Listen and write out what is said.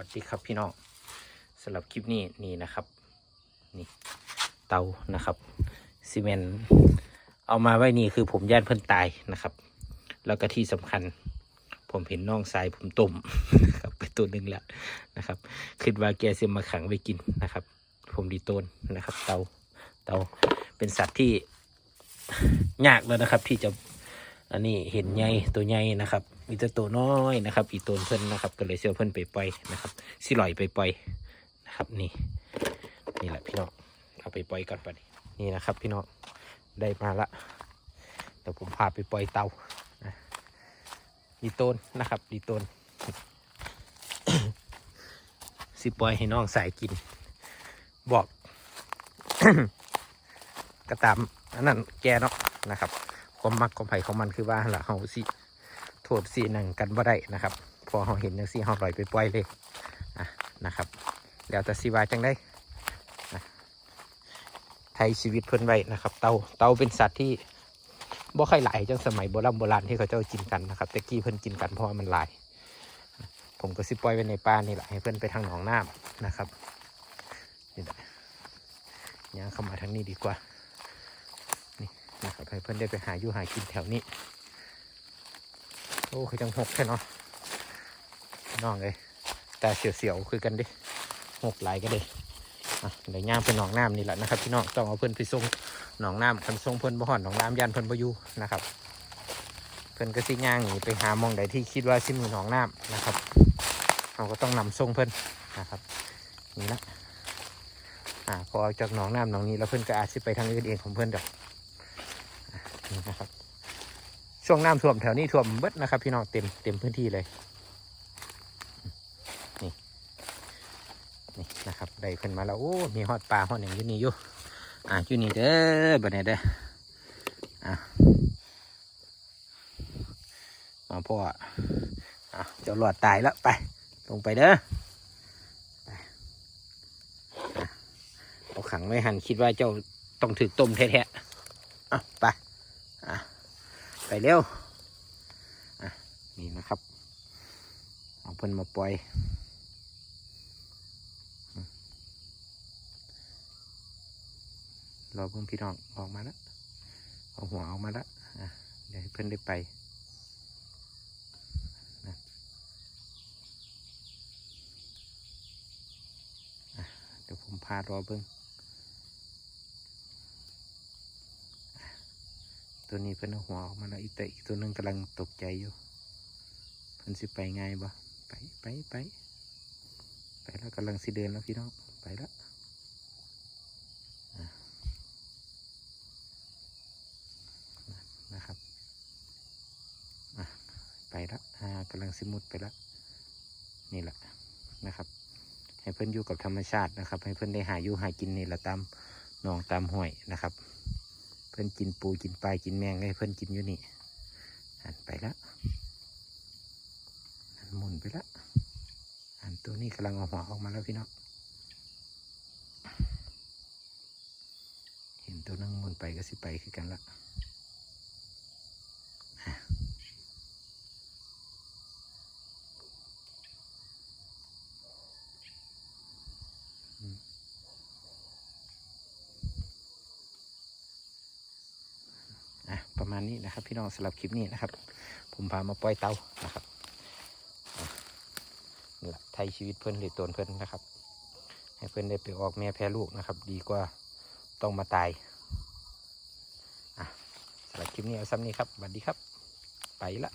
วัสดีครับพี่น้องสำหรับคลิปนี้นี่นะครับนี่เตานะครับซีเมนต์เอามาไว้นี่คือผมย่านเพิ่อนตายนะครับ แล้วก็ที่สำคัญ ผมเห็นน้องทรายผมต้มนะครับไปตัวหนึ่งแล้วนะครับคิดว่าแกจะมาขังไว้กินนะครับ ผมดีโตนนะครับ เตาเตาเป็นสัตว์ที่ยากแล้วนะครับ ที่จะอันนี้เห็นใหญ่ตัวใหญ่นะครับ มีแต่ตัวน้อยนะครับ อีตัวเพิ่นนะครับ ก็เลยเสียเพิ่นไปปล่อยนะครับสิลอยไปปล่อยนะครับ นี่ นี่แหละพี่น้องเอาไปปล่อยก่อนไปนี่นะครับ พี่น้องได้มาละเดี๋ยวผมพาไปปล่อยเตานะดีโตนนะครับดีโตนสิปล่อยให้น้องสายกิน บอก ก็ตามอันนั้นแกเนาะนะครับความมักความไผ่ของมันคือว่าละเฮาสิ โทษสิหนังกันบ่ได้นะครับ พอเฮาเห็นจังซี่เฮาปล่อยไปปล่อยเลยอะนะครับ แล้วแต่สิว่าจังได้ไทยชีวิตเพิ่นไว้นะครับ เตาเตาเป็นสัตว์ที่บ่ค่อยหลายจังสมัยโบราณโบราณที่เขาเจ้ากินกันนะครับแต่กี้เพิ่นกินกันเพราะว่ามันหลาย ผมก็สิปล่อยไว้ในป่านี่แหละให้เพิ่นไปทางหนองน้ำนะครับนี่แหละย่างเข้ามาทางนี้ดีกว่านะครับให้เพื่อนได้ไปหาอยู่หากินแถวนี้ โอ้คือจังหกแค่เนาะน้องเลยแต่เสียวๆคือกันดิหกหลายก็เลยอะเดี๋ยวย่างไปหนองน้ำนี่แหละนะครับพี่น้องต้องเอาเพื่อนไปส่งหนองน้ำคันส่งเพื่อนบ่หอนหนองน้ำยันเพื่อนบ่อยู่นะครับ เพื่อนก็สิย่างหนีไปหามองใดที่คิดว่าสิมีหนองน้ำนะครับเราก็ต้องนำส่งเพื่อนนะครับนี่ละอ่าพอออกจากหนองน้ำหนองนี้แล้วเพื่อนก็อาจสิไปทางอื่นเองของเพื่อนดอกนี่นะครับ ช่วงน้ำท่วมแถวนี้ท่วมเบิดนะครับพี่น้องเต็มเต็มพื้นที่เลยนี่นี่นะครับได้ขึ้นมาแล้วโอ้มีฮอดปลาฮอดอย่างยู่นี่อยู่อะยู่นี่เด้อบัดนี้เด้ออะมาพ่ออะเจ้าหลอดตายแล้วไปลงไปเด้อเอาขังไม่หันคิดว่าเจ้าต้องถือต้มแท้ๆอะไป ไปเร็วอะนี่นะครับ เอาเพิ่นมาปล่อยรอเพิ่งพี่น้องออกมาแล้วเอาหัวออกมาแล้วอะเดี๋ยวให้เพิ่อนได้ไปเดี๋ยวผมพารอเบิ่ง ตัวนี้เพิ่นเอาหัวออกมาแล้วอีกแต่อีกตัวนึงกำลังตกใจอยู่เพิ่นสิไปไงายบ่ไปไปไปไปแล้วกำลังสิเดินแล้วพี่น้องไปแล้วนะครับไปแล้วกำลังสิมุดไปแล้วนี่แหละนะครับ ให้เพิ่อนอยู่กับธรรมชาตินะครับ ให้เพิ่อนได้หาอยู่หากินนี่แหละตามหนองตามห้วยนะครับ พิ่นกินปูกินปลากินแมงให้เพื่อนกินอยู่นี่หันไปแล้วหันหมุนไปแล้วหันตัวนี้กำลังเอาหัวออกมาแล้วพี่น้องเห็นตัวนั่งหมุนไปก็สิไปคือกันละ ประมาณนี้นะครับ พี่น้องสำหรับคลิปนี้นะครับ ผมพามาปล่อยเตานะครับนี่แหละไทยชีวิตเพื่อนหรือตนเพื่อนนะครับ ให้เพื่อนได้ไปออกแม่แพร่ลูกนะครับ ดีกว่าต้องมาตายอะสำหรับคลิปนี้เอาซ้ำนี้ครับสวัสดีครับ ไปละ